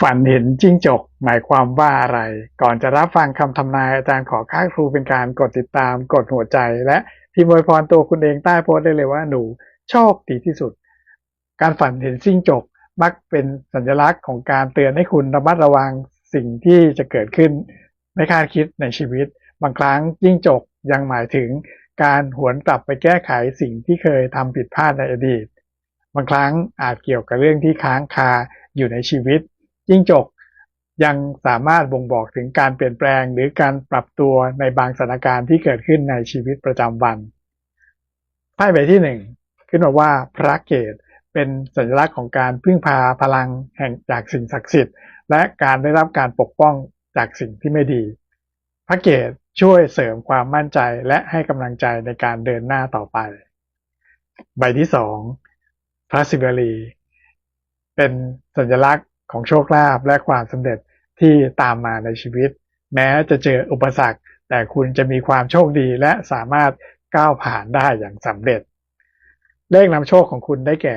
ฝันเห็นจิ้งจก หมายความว่าอะไร ก่อนจะรับฟังคำทำนายอาจารย์ขอค่าครูเป็นการกดติดตาม กดหัวใจ และพิมพ์อวยพรตัวคุณเองใต้โพสต์ได้เลยว่าหนูโชคดีที่สุด การฝันเห็นจิ้งจกมักเป็นสัญลักษณ์ของการเตือนให้คุณระมัดระวังสิ่งที่จะเกิดขึ้น ไม่คาดคิดในชีวิต บางครั้งจิ้งจกยังหมายถึงการหวนกลับไปแก้ไขสิ่งที่เคยทำผิดพลาดในอดีต บางครั้งอาจเกี่ยวกับเรื่องที่ค้างคาอยู่ในชีวิต จิ้งจกยังสามารถบ่งบอกถึงการเปลี่ยนแปลงหรือการปรับตัวในบางสถานการณ์ที่เกิดขึ้นในชีวิตประจำวันไพ่ใบที่หนึ่งขึ้นมาว่าพระเกตเป็นสัญลักษณ์ของการพึ่งพาพลังแห่งจากสิ่งศักดิ์สิทธิ์ และการได้รับการปกป้องจากสิ่งที่ไม่ดี พระเกตช่วยเสริมความมั่นใจและให้กำลังใจในการเดินหน้าต่อไป ใบที่สองพระศิวลี เป็นสัญลักษณ์ ของโชคลาภและความสำเร็จที่ตามมาในชีวิต แม้จะเจออุปสรรค แต่คุณจะมีความโชคดีและสามารถก้าวผ่านได้อย่างสำเร็จ เลขนำโชคของคุณได้แก่